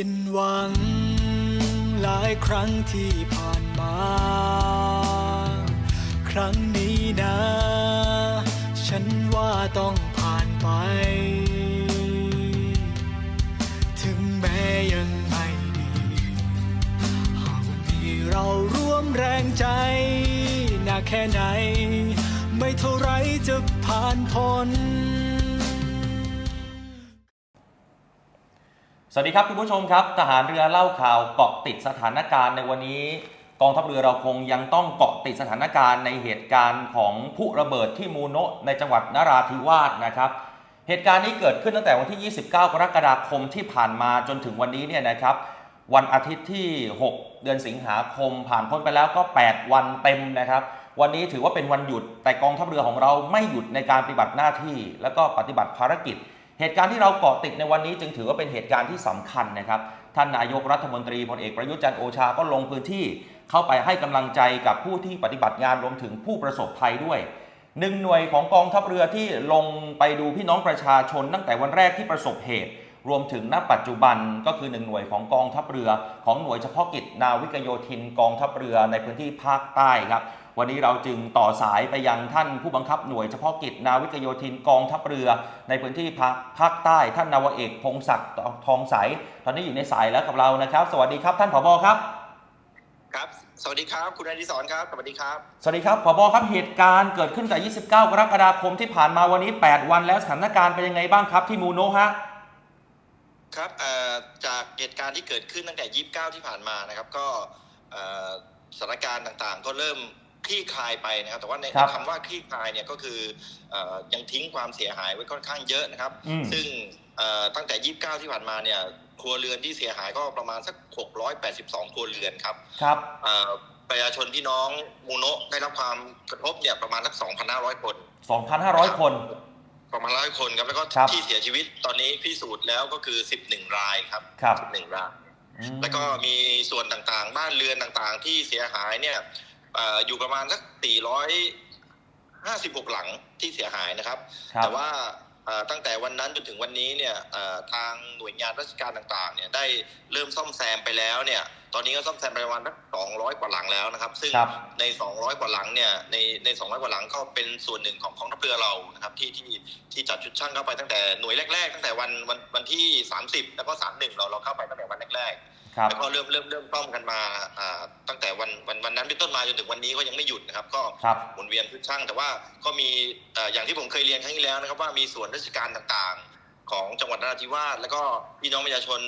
ิ้นหวัง หลายครั้งที่ผ่านมา ครั้งนี้นะ ฉันว่าต้องผ่านไป ถึงแม้ยังไม่ดีหากวันนี้เราร่วมแรงใจหนักแค่ไหน ไม่เท่าไรจะผ่านพ้น สวัสดีครับคุณผู้ชมครับทหารเรือเล่าข่าวเกาะติดสถานการณ์ในวันนี้ กองทัพเรือเราคงยังต้องเกาะติดสถานการณ์ในเหตุการณ์ของผู้ระเบิดที่มูโนะในจังหวัดนราธิวาสนะครับ เหตุการณ์นี้เกิดขึ้นตั้งแต่วันที่ 29 กรกฎาคมที่ผ่านมาจนถึงวันนี้เนี่ยนะครับ วันอาทิตย์ที่ 6 เดือนสิงหาคม ผ่านพ้นไปแล้วก็ 8 วันเต็มนะครับ วันนี้ถือว่าเป็นวันหยุดแต่กองทัพเรือของเราไม่หยุดในการปฏิบัติหน้าที่ แล้วก็ปฏิบัติภารกิจ เหตุการณ์ที่เราเกาะติดในวันนี้จึงถือว่าเป็นเหตุการณ์ที่สำคัญนะครับ ท่านนายกรัฐมนตรีพลเอกประยุทธ์จันทร์โอชาก็ลงพื้นที่เข้าไปให้กำลังใจกับผู้ที่ปฏิบัติงานรวมถึงผู้ประสบภัยด้วยหนึ่งหน่วยของกองทัพเรือที่ลงไปดูพี่น้องประชาชนตั้งแต่วันแรกที่ประสบเหตุ รวมถึงณปัจจุบันก็คือหนึ่งหน่วยของกองทัพเรือ ของหน่วยเฉพาะกิจนาวิกโยธินกองทัพเรือในพื้นที่ภาคใต้ครับ วันนี้เราจึงต่อสายไปยังท่านผู้บังคับหน่วยเฉพาะกิจนาวิกโยธินกองทัพเรือ ในพื้นที่ภาคภาคใต้ท่านนาวาเอกพงศักดิ์ทองใส ตอนนี้อยู่ในสายแล้วกับเรานะครับ สวัสดีครับท่านผบครับครับ สวัสดีครับ คุณอดิศรครับ สวัสดีครับ สวัสดีครับผบครับ เหตุการณ์เกิดขึ้นแต่29 กรกฎาคมที่ผ่านมาวันนี้ 8 วันแล้วสถานการณ์เป็นยังไงบ้างครับที่มูโนะฮะ ครับเอ่อจากเหตุการณ์ที่เกิดขึ้นตั้งแต่ 29 ที่ผ่านมานะครับ ก็เอ่อสถานการณ์ต่างๆ ก็เริ่ม คลี่คลายไปนะครับ แต่ว่าในครับคำว่าคลี่คลายเนี่ยก็คือเอ่อยังทิ้งความเสียหายไว้ค่อนข้างเยอะนะครับอืมซึ่งเอ่อตั้งแต่ 29 ที่ผ่านมาเนี่ยครัวเรือนที่เสียหายก็ประมาณสัก 682 ครัวเรือนครับครับเอ่อประชาชนพี่น้องมูโนะได้รับความกระทบเนี่ยประมาณสัก 2,500 คน 2,500 คน ประมาณร้อยคนครับแล้วก็ครับที่เสียชีวิตตอนนี้พิสูจน์แล้วก็คือ 11 รายครับครับ11รายอืมแล้วก็มีส่วนต่างๆ บ้านเรือนต่างๆ ที่เสียหายเนี่ยเอ่ออยู่ประมาณสัก 456 หลังที่เสียหายนะครับครับแต่ว่าเอ่อตั้งแต่วันนั้นจนถึงวันนี้เนี่ยเอ่อทางหน่วยงานราชการต่างๆเนี่ยได้เริ่มซ่อมแซมไปแล้วเนี่ย ตอนนี้ก็ซ่อมแซมไปประมาณสัก200 กว่าหลังแล้วนะครับ ซึ่งครับใน 200 กว่าหลังเนี่ยในใน 200 กว่าหลังก็เป็นส่วนหนึ่งของกองทัพเรือเรานะครับที่ที่ที่จัดชุดช่างเข้าไปตั้งแต่หน่วยแรก ๆ ตั้งแต่วันวันวันที่ 30 แล้วก็ 31 เราเราเข้าไปตั้งแต่วันแรก ครับๆแล้วก็เริ่มเริ่มเริ่มซ่อมกันมาอ่าตั้งแต่วันวันวันนั้นเป็นต้นมาจนถึงวันนี้ก็ยังไม่หยุดนะครับ ก็ครับหมุนเวียนชุดช่าง แต่ว่าก็มีเอ่ออย่างที่ผมเคยเรียนครั้งที่แล้วนะครับ ว่ามีส่วนราชการต่างๆ ของจังหวัดนราธิวาสแล้วก็พี่น้องประชาชน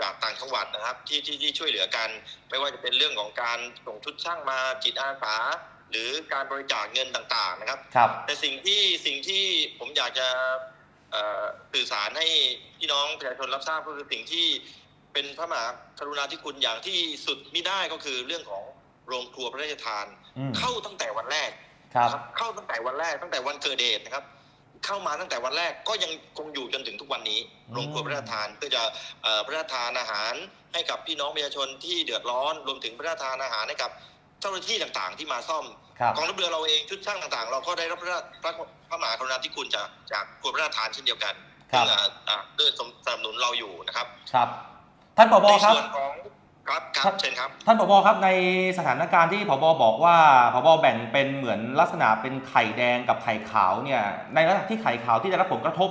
จากต่างจังหวัดนะครับ ที่ที่ที่ช่วยเหลือกัน ไม่ว่าจะเป็นเรื่องของการส่งชุดช่างมาจิตอาสาหรือการบริจาคเงินต่างๆนะครับครับแต่สิ่งที่สิ่งที่ผมอยากจะเอ่อสื่อสารให้พี่น้องประชาชนรับทราบก็คือสิ่งที่ เป็นพระมหากรุณาธิคุณอย่างที่สุดมิได้ก็คือเรื่องของโรงครัวพระราชทานอืมเข้าตั้งแต่วันแรกครับนะครับ เข้าตั้งแต่วันแรกตั้งแต่วันเกิดเหตุนะครับ เข้ามาตั้งแต่วันแรกก็ยังคงอยู่จนถึงทุกวันนี้อืมโรงครัวพระราชทานเพื่อจะเอ่อพระราชทานอาหารให้กับพี่น้องประชาชนที่เดือดร้อน รวมถึงพระราชทานอาหารให้กับเจ้าหน้าที่ต่างๆ ที่มาซ่อมครับกองทัพเรือเราเองชุดช่างต่างๆ เราก็ได้รับพระพระพระมหากรุณาธิคุณจากจากครัวพระราชทานเช่นเดียวกันครับซึ่งอ่าอ่าด้วยสนับสนุนเราอยู่นะครับครับ ท่านผบในครับส่วนของครับคครัรับบเชิญครับ ท่านผบครับในสถานการณ์ที่ผบบอกว่าผบแบ่งเป็นเหมือนลักษณะเป็นไข่แดงกับไข่ขาวเนี่ยในลักษณะที่ไข่ขาวที่ได้รับผลกระทบ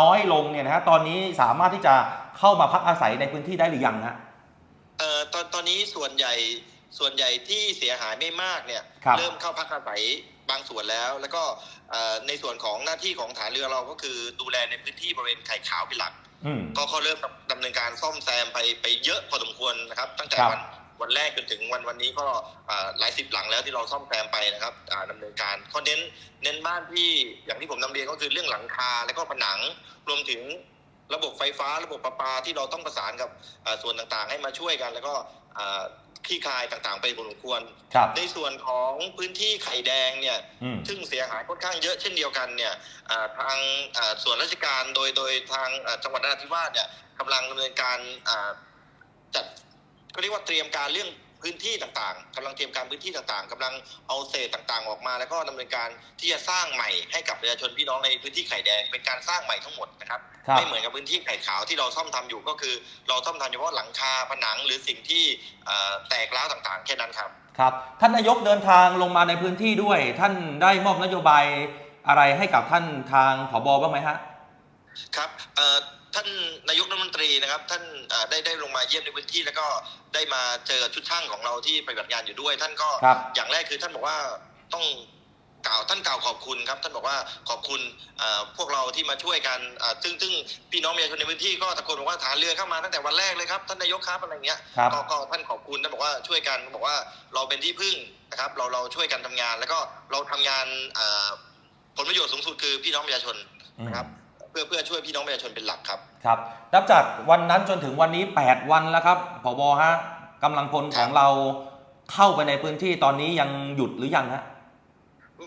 น้อยลงเนี่ยนะฮะตอนนี้สามารถที่จะเข้ามาพักอาศัยในพื้นที่ได้หรือยังฮะเอ่อตอนตอนนี้ส่วนใหญ่ส่วนใหญ่ที่เสียหายไม่มากเนี่ยครับเริ่มเข้าพักอาศัยบางส่วนแล้ว แล้วก็เอ่อในส่วนของหน้าที่ของฐานเรือเราก็คือดูแลในพื้นที่บริเวณไข่ขาวเป็นหลักอืม ก็เขาเริ่มดำเนินการซ่อมแซมไปไปเยอะพอสมควรนะครับ ตั้งแต่ครับวันวันแรกจนถึงวันวันนี้ก็อ่าหลายสิบหลังแล้วที่เราซ่อมแซมไปนะครับอ่าดำเนินการก็เน้นเน้นบ้านที่อย่างที่ผมนำเรียนก็คือเรื่องหลังคาและก็ผนังรวมถึง ระบบไฟฟ้าระบบประปาที่เราต้องประสานกับอ่าส่วนต่างๆ ให้มาช่วยกัน แล้วก็อ่าคลี่คลายต่างๆ ไปพอสมควรครับในส่วนของพื้นที่ไข่แดงเนี่ยอืมซึ่งเสียหายค่อนข้างเยอะเช่นเดียวกันเนี่ยอ่าทางอ่าส่วนราชการโดยโดยทางอ่าจังหวัดนราธิวาสเนี่ยกำลังดำเนินการอ่าจัดก็เรียกว่าเตรียมการเรื่อง พื้นที่ต่างๆกำลังเตรียมการพื้นที่ต่างๆกำลังเอาเศษต่างๆ ออกมา แล้วก็ดำเนินการที่จะสร้างใหม่ให้กับประชาชนพี่น้องในพื้นที่ไข่แดงเป็นการสร้างใหม่ทั้งหมดนะครับครับไม่เหมือนกับพื้นที่ไข่ขาวที่เราซ่อมทำอยู่ก็คือ เราซ่อมทำเฉพาะหลังคาผนังหรือสิ่งที่เอ่อแตกร้าวต่างๆ แค่นั้นครับครับท่านนายกเดินทางลงมาในพื้นที่ด้วย ท่านได้มอบนโยบายอะไรให้กับท่านทางผบบ้างไหมฮะครับเอ่อ ท่านนายกรัฐมนตรีนะครับ ท่านเอ่อได้ได้ลงมาเยี่ยมในพื้นที่ แล้วก็ได้มาเจอชุดช่างของเราที่ปฏิบัติงานอยู่ด้วย ท่านก็ครับอย่างแรกคือท่านบอกว่าต้องกล่าวท่านกล่าวขอบคุณครับ ท่านบอกว่าขอบคุณเอ่อพวกเราที่มาช่วยกันเอ่อซึ่งซึ่งพี่น้องประชาชนในพื้นที่ก็ตะโกนบอกว่าฐานเรือเข้ามาตั้งแต่วันแรกเลยครับท่านนายกครับอะไรเงี้ยครับก็ก็ท่านขอบคุณท่านบอกว่าช่วยกันบอกว่าเราเป็นที่พึ่งนะครับ เราเราช่วยกันทำงาน แล้วก็เราทำงานเอ่อผลประโยชน์สูงสุดคือพี่น้องประชาชนอืมนะครับเพื่อเพื่อช่วยพี่น้องประชาชนเป็นหลักครับ ครับ นับจากวันนั้นจนถึงวันนี้ 8 วันแล้วครับผบฮะกำลังพลของเราเข้าไปในพื้นที่ตอนนี้ยังหยุดหรือยังฮะ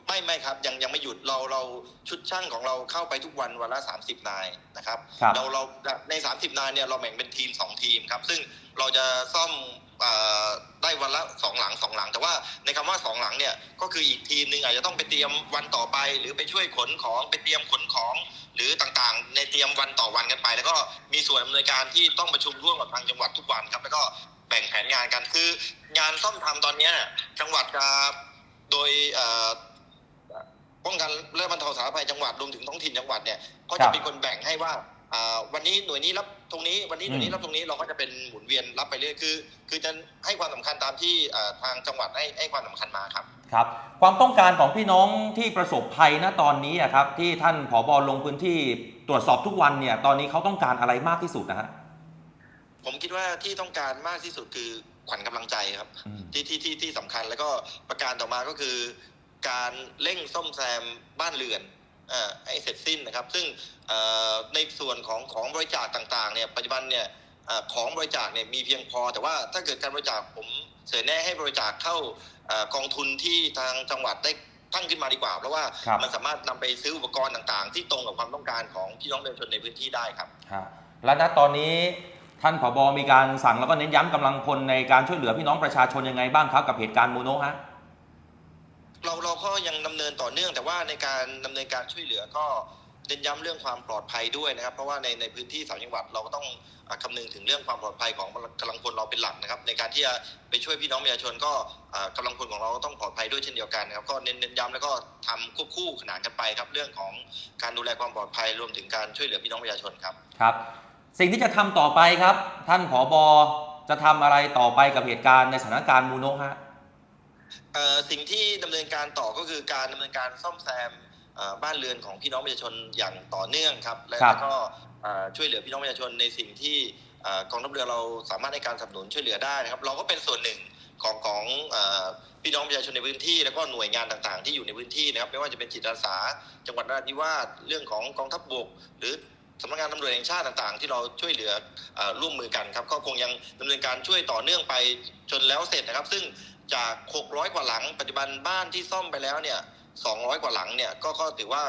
ไม่ไม่ครับยังยังไม่หยุดเราเราชุดช่างของเราเข้าไปทุกวันวันละ 30 นายนะครับครับเราเราใน 30 นายเนี่ยเราแบ่งเป็นทีม 2 ทีมครับ ซึ่งเราจะซ่อมเอ่อได้วันละสองหลังสองหลัง แต่ว่าในคำว่าสองหลังเนี่ยก็คืออีกทีมหนึ่งอาจจะต้องไปเตรียมวันต่อไป หรือไปช่วยขนของไปเตรียมขนของ หรือต่างๆ ในเตรียมวันต่อวันกันไป แล้วก็มีส่วนดำเนินการที่ต้องประชุมร่วมกับทางจังหวัดทุกวันครับแล้วก็แบ่งแผนงานกันคืองานซ่อมทำตอนเนี้ยจังหวัดจะโดยเอ่อ ป้องกันและบรรเทาสาธารณภัยจังหวัดรวมถึงท้องถิ่นจังหวัดเนี่ยก็ครัจะบเป็นคนแบ่งให้ว่าอ่าวันนี้หน่วยนี้รับตรงนี้วันนี้หน่วยอืนี้มรับตรงนี้เราก็จะเป็นหมุนเวียนรับไปเรื่อยคือ คือจะให้ความสำคัญตามที่อ่าทางจังหวัดให้ให้ความสำคัญมาครับครับ ความต้องการของพี่น้องที่ประสบภัยณตอนนี้อะครับ ที่ท่านผบลงพื้นที่ตรวจสอบทุกวันเนี่ย ตอนนี้เขาต้องการอะไรมากที่สุดนะฮะผมคิดว่าที่ต้องการมากที่สุดคือขวัญกำลังใจครับอืมที่ที่ที่ที่สำคัญแล้วก็ประการต่อมาก็คือ การเร่งซ่อมแซมบ้านเรือนเอ่อให้เสร็จสิ้นนะครับ ซึ่งเอ่อในส่วนของของบริจาคต่างๆเนี่ยปัจจุบันเนี่ยเอ่อของบริจาคเนี่ยมีเพียงพอ แต่ว่าถ้าเกิดการบริจาคผมเสนอแนะให้บริจาคเข้าเอ่อกองทุนที่ทางจังหวัดได้ตั้งขึ้นมาดีกว่า เพราะว่าครับมันสามารถนำไปซื้ออุปกรณ์ต่างๆ ที่ตรงกับความต้องการของพี่น้องประชาชนในพื้นที่ได้ครับฮะและณตอนนี้ท่านผบมีการสั่งแล้วก็เน้นย้ำกำลังพลในการช่วยเหลือพี่น้องประชาชนยังไงบ้างครับกับเหตุการณ์โมโนะฮะ เราเราก็ยังดำเนินต่อเนื่อง แต่ว่าในการดำเนินการช่วยเหลือก็เน้นย้ำเรื่องความปลอดภัยด้วยนะครับ เพราะว่าในในพื้นที่สามจังหวัดเราก็ต้องอ่าคำนึงถึงเรื่องความปลอดภัยของกำลังพลเราเป็นหลักนะครับ ในการที่จะไปช่วยพี่น้องประชาชนก็อ่ากำลังพลของเราก็ต้องปลอดภัยด้วยเช่นเดียวกันนะครับก็เน้นเน้นย้ำแล้วก็ทำควบคู่ขนานกันไปครับเรื่องของการดูแลความปลอดภัยรวมถึงการช่วยเหลือพี่น้องประชาชนครับครับ สิ่งที่จะทำต่อไปครับ ท่านผอบอจะทำอะไรต่อไปกับเหตุการณ์ในสถานการณ์โมโนะฮะ สิ่งที่ดำเนินการต่อก็คือการดำเนินการซ่อมแซมเอ่อบ้านเรือนของพี่น้องประชาชนอย่างต่อเนื่องครับ และครับแล้วก็เอ่อช่วยเหลือพี่น้องประชาชนในสิ่งที่เอ่อกองทัพเรือเราสามารถในการสนับสนุนช่วยเหลือได้นะครับ เราก็เป็นส่วนหนึ่งของของเอ่อพี่น้องประชาชนในพื้นที่ แล้วก็หน่วยงานต่างๆ ที่อยู่ในพื้นที่นะครับไม่ว่าจะเป็นจิตอาสา จังหวัดนราธิวาสเรื่องของกองทัพบกหรือสำนักงานตำรวจแห่งชาติต่างๆ ที่เราช่วยเหลือเอ่อร่วมมือกันครับก็คงยังดำเนินการช่วยต่อเนื่องไปจนแล้วเสร็จนะครับ ซึ่ง จาก 600 กว่าหลัง ปัจจุบันบ้านที่ซ่อมไปแล้วเนี่ย 200 กว่าหลังเนี่ยก็ก็ถือว่า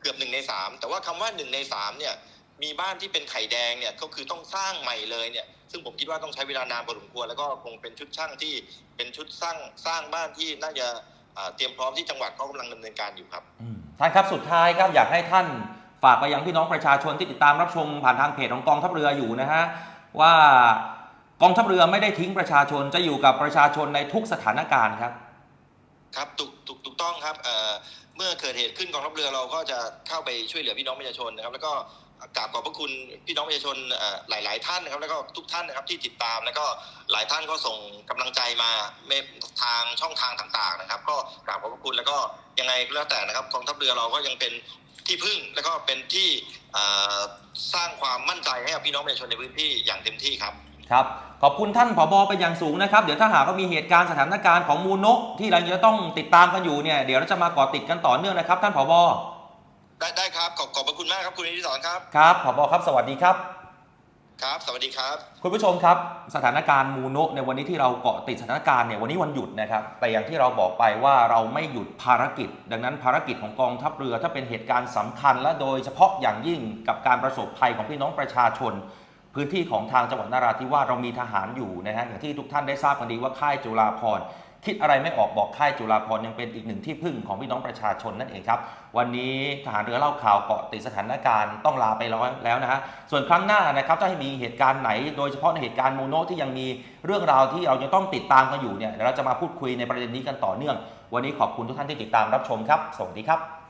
เกือบหนึ่งในสามแต่ว่าคำว่าหนึ่งในสามเนี่ยมีบ้านที่เป็นไข่แดงเนี่ยก็คือต้องสร้างใหม่เลยเนี่ย ซึ่งผมคิดว่าต้องใช้เวลานานพอสมควรแล้วก็คงเป็นชุดช่างที่เป็นชุดสร้างสร้างบ้านที่น่าจะเตรียมพร้อมที่จังหวัดก็กำลังดำเนินการอยู่ครับท่านครับสุดท้ายครับอยากให้ท่านฝากไปยังพี่น้องประชาชนที่ติดตามรับชมผ่านทางเพจของกองทัพเรืออยู่นะฮะว่า องทัพเรือไม่ได้ทิ้งประชาชนจะอยู่กับประชาชนในทุกสถานการณ์ครับ ครับถูกถูกถูกต้องครับเเมื่อเกิดเหตุขึ้นกองทัพเรือเราก็จะเข้าไปช่วยเหลือพี่น้องประชาชนนะครับ แล้วก็กราบขอบพระคุณพี่น้องประชาชนหลาย ๆ ท่านนะครับ แล้วก็ทุกท่านนะครับที่ติดตามแล้วก็หลายท่านก็ส่งกำลังใจมาเมทางช่องทางต่าง ๆ นะครับ ก็กราบขอบพระคุณแล้วก็ยังไงก็แล้วแต่นะครับกองทัพเรือเราก็ยังเป็นที่พึ่งแล้วก็เป็นที่สร้างความมั่นใจให้กับพี่น้องประชาชนในพื้นที่อย่างเต็มที่ครับ ครับขอบคุณท่านผบเป็นอย่างสูงนะครับ เดี๋ยวถ้าหากว่ามีเหตุการณ์สถานการณ์ของมูโนะที่เราจะต้องติดตามกันอยู่เนี่ยเดี๋ยวเราจะมาเกาะติดกันต่อเนื่องนะครับ ท่านผบได้ได้ครับขอบขอบพระคุณมากครับคุณนิติศรครับครับผบครับ สวัสดีครับครับ สวัสดีครับ คุณผู้ชมครับ สถานการณ์มูโนะในวันนี้ที่เราเกาะติดสถานการณ์เนี่ยวันนี้วันหยุดนะครับ แต่อย่างที่เราบอกไปว่าเราไม่หยุดภารกิจ ดังนั้นภารกิจของกองทัพเรือถ้าเป็นเหตุการณ์สำคัญ และโดยเฉพาะอย่างยิ่งกับการประสบภัยของพี่น้องประชาชน พื้นที่ของทางจังหวัดนราธิวาสเรามีทหารอยู่นะฮะอย่างที่ทุกท่านได้ทราบกันดีว่าค่ายจุฬาภรคิดอะไรไม่ออกบอกค่ายจุฬาภรยังเป็นอีกหนึ่งที่พึ่งของพี่น้องประชาชนนั่นเองครับ วันนี้ทหารเรือเล่าข่าวเกาะติดสถานการณ์ต้องลาไปแล้วแล้วนะฮะส่วนครั้งหน้านะครับถ้าให้มีเหตุการณ์ไหน โดยเฉพาะในเหตุการณ์โมโนที่ยังมีเรื่องราวที่เรายังต้องติดตามกันอยู่เนี่ยเราจะมาพูดคุยในประเด็นนี้กันต่อเนื่อง วันนี้ขอบคุณทุกท่านที่ติดตามรับชมครับ สวัสดีครับ